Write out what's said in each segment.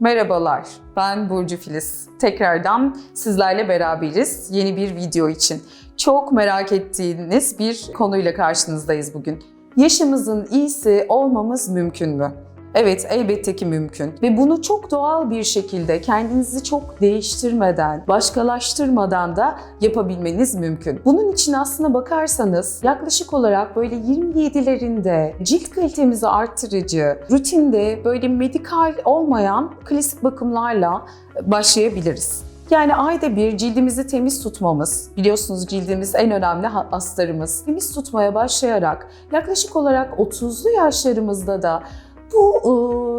Merhabalar, ben Burcu Filiz. Tekrardan sizlerle beraberiz yeni bir video için. Çok merak ettiğiniz bir konuyla karşınızdayız bugün. Yaşımızın iyisi olmamız mümkün mü? Evet, elbette ki mümkün. Ve bunu çok doğal bir şekilde kendinizi çok değiştirmeden, başkalaştırmadan da yapabilmeniz mümkün. Bunun için aslına bakarsanız yaklaşık olarak böyle 27'lerinde cilt kalitemizi arttırıcı, rutinde böyle medikal olmayan klasik bakımlarla başlayabiliriz. Yani ayda bir cildimizi temiz tutmamız, biliyorsunuz cildimiz en önemli astarımız. Temiz tutmaya başlayarak yaklaşık olarak 30'lu yaşlarımızda da bu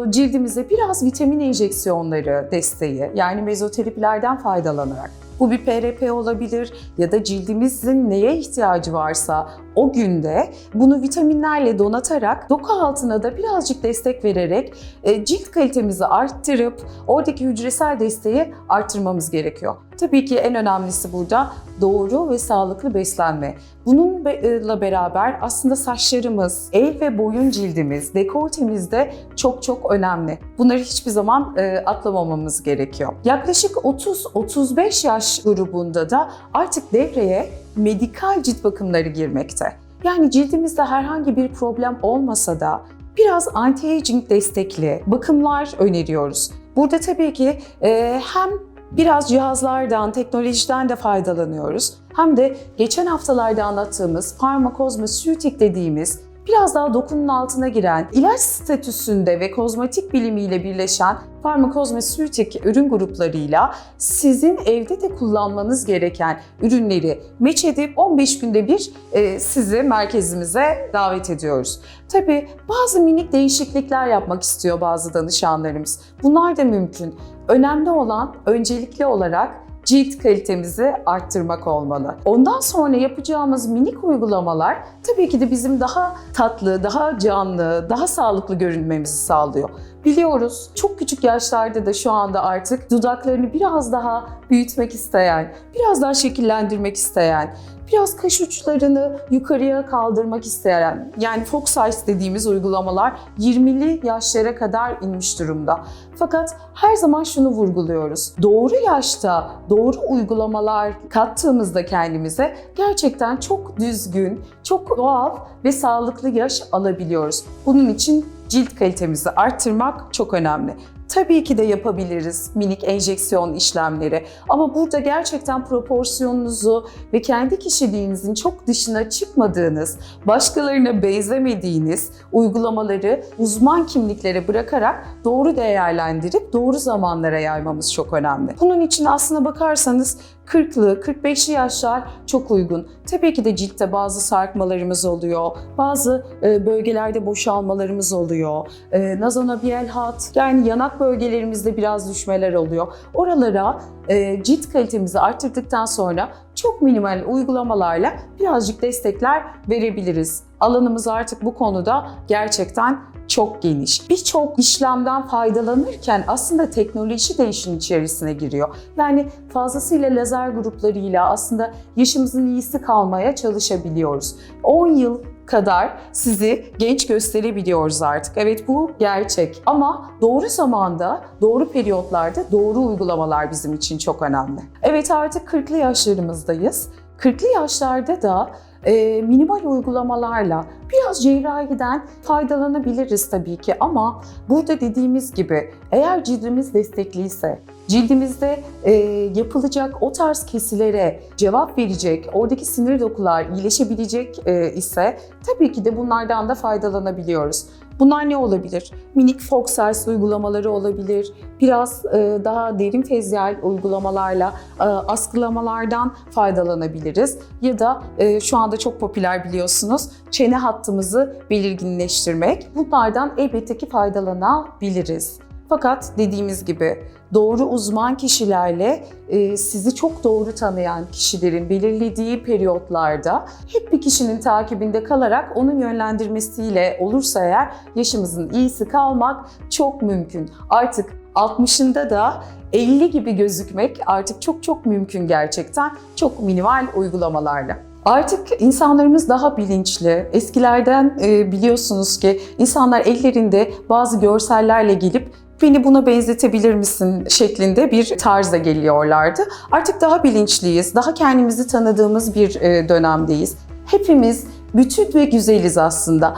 e, cildimize biraz vitamin enjeksiyonları desteği yani mezoterapilerden faydalanarak bu bir PRP olabilir ya da cildimizin neye ihtiyacı varsa o günde bunu vitaminlerle donatarak doku altına da birazcık destek vererek e, cilt kalitemizi arttırıp oradaki hücresel desteği arttırmamız gerekiyor. Tabii ki en önemlisi burada doğru ve sağlıklı beslenme. Bununla beraber aslında saçlarımız, el ve boyun cildimiz, dekoltemiz de çok çok önemli. Bunları hiçbir zaman e, atlamamamız gerekiyor. Yaklaşık 30-35 yaş grubunda da artık devreye medikal cilt bakımları girmekte. Yani cildimizde herhangi bir problem olmasa da biraz anti-aging destekli bakımlar öneriyoruz. Burada tabii ki e, hem biraz cihazlardan, teknolojiden de faydalanıyoruz. Hem de geçen haftalarda anlattığımız farmakozmasütik dediğimiz biraz daha dokunun altına giren, ilaç statüsünde ve kozmetik bilimiyle birleşen farmakozmasütik ürün gruplarıyla sizin evde de kullanmanız gereken ürünleri meç edip 15 günde bir e, sizi merkezimize davet ediyoruz. Tabii bazı minik değişiklikler yapmak istiyor bazı danışanlarımız. Bunlar da mümkün. Önemli olan öncelikli olarak cilt kalitemizi arttırmak olmalı. Ondan sonra yapacağımız minik uygulamalar tabii ki de bizim daha tatlı, daha canlı, daha sağlıklı görünmemizi sağlıyor. Biliyoruz çok küçük yaşlarda da şu anda artık dudaklarını biraz daha büyütmek isteyen, biraz daha şekillendirmek isteyen, biraz kaş uçlarını yukarıya kaldırmak isteyen, yani Fox Eyes dediğimiz uygulamalar 20'li yaşlara kadar inmiş durumda. Fakat her zaman şunu vurguluyoruz. Doğru yaşta doğru uygulamalar kattığımızda kendimize gerçekten çok düzgün, çok doğal ve sağlıklı yaş alabiliyoruz. Bunun için cilt kalitemizi arttırmak çok önemli. Tabii ki de yapabiliriz minik enjeksiyon işlemleri ama burada gerçekten proporsiyonunuzu ve kendi kişiliğinizin çok dışına çıkmadığınız, başkalarına benzemediğiniz uygulamaları uzman kimliklere bırakarak doğru değerlendirip doğru zamanlara yaymamız çok önemli. Bunun için aslına bakarsanız 40'lı, 45'li yaşlar çok uygun. Tabii ki de ciltte bazı sarkmalarımız oluyor, bazı e, bölgelerde boşalmalarımız oluyor, e, nazonabiyel hat, yani yanak bölgelerimizde biraz düşmeler oluyor. Oralara e, cilt kalitemizi arttırdıktan sonra çok minimal uygulamalarla birazcık destekler verebiliriz. Alanımız artık bu konuda gerçekten çok geniş. Birçok işlemden faydalanırken aslında teknoloji de işin içerisine giriyor. Yani fazlasıyla lazer gruplarıyla aslında yaşımızın iyisi kalmaya çalışabiliyoruz. 10 yıl kadar sizi genç gösterebiliyoruz artık. Evet bu gerçek ama doğru zamanda, doğru periyotlarda doğru uygulamalar bizim için çok önemli. Evet artık 40'lı yaşlarımızdayız. 40'lı yaşlarda da e, minimal uygulamalarla biraz cerrahiden faydalanabiliriz tabii ki ama burada dediğimiz gibi eğer cildimiz destekliyse, cildimizde e, yapılacak o tarz kesilere cevap verecek, oradaki sinir dokular iyileşebilecek e, ise tabii ki de bunlardan da faydalanabiliyoruz. Bunlar ne olabilir? Minik Fox Eyes uygulamaları olabilir. Biraz e, daha derin fezyal uygulamalarla e, askılamalardan faydalanabiliriz. Ya da e, şu anda çok popüler biliyorsunuz çene hattımızı belirginleştirmek. Bunlardan elbette ki faydalanabiliriz. Fakat dediğimiz gibi doğru uzman kişilerle e, sizi çok doğru tanıyan kişilerin belirlediği periyotlarda hep bir kişinin takibinde kalarak onun yönlendirmesiyle olursa eğer yaşımızın iyisi kalmak çok mümkün. Artık 60'ında da 50 gibi gözükmek artık çok çok mümkün gerçekten çok minimal uygulamalarla. Artık insanlarımız daha bilinçli. Eskilerden e, biliyorsunuz ki insanlar ellerinde bazı görsellerle gelip beni buna benzetebilir misin şeklinde bir tarza geliyorlardı. Artık daha bilinçliyiz, daha kendimizi tanıdığımız bir e, dönemdeyiz. Hepimiz bütün ve güzeliz aslında.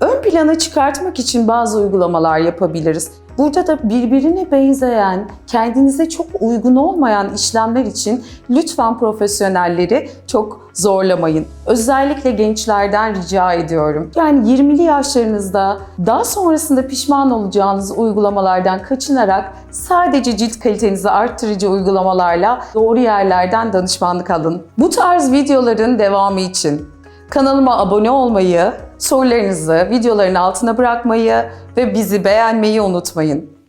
Ön plana çıkartmak için bazı uygulamalar yapabiliriz. Burada da birbirine benzeyen, kendinize çok uygun olmayan işlemler için lütfen profesyonelleri çok zorlamayın. Özellikle gençlerden rica ediyorum. Yani 20'li yaşlarınızda daha sonrasında pişman olacağınız uygulamalardan kaçınarak sadece cilt kalitenizi arttırıcı uygulamalarla doğru yerlerden danışmanlık alın. Bu tarz videoların devamı için Kanalıma abone olmayı, sorularınızı videoların altına bırakmayı ve bizi beğenmeyi unutmayın.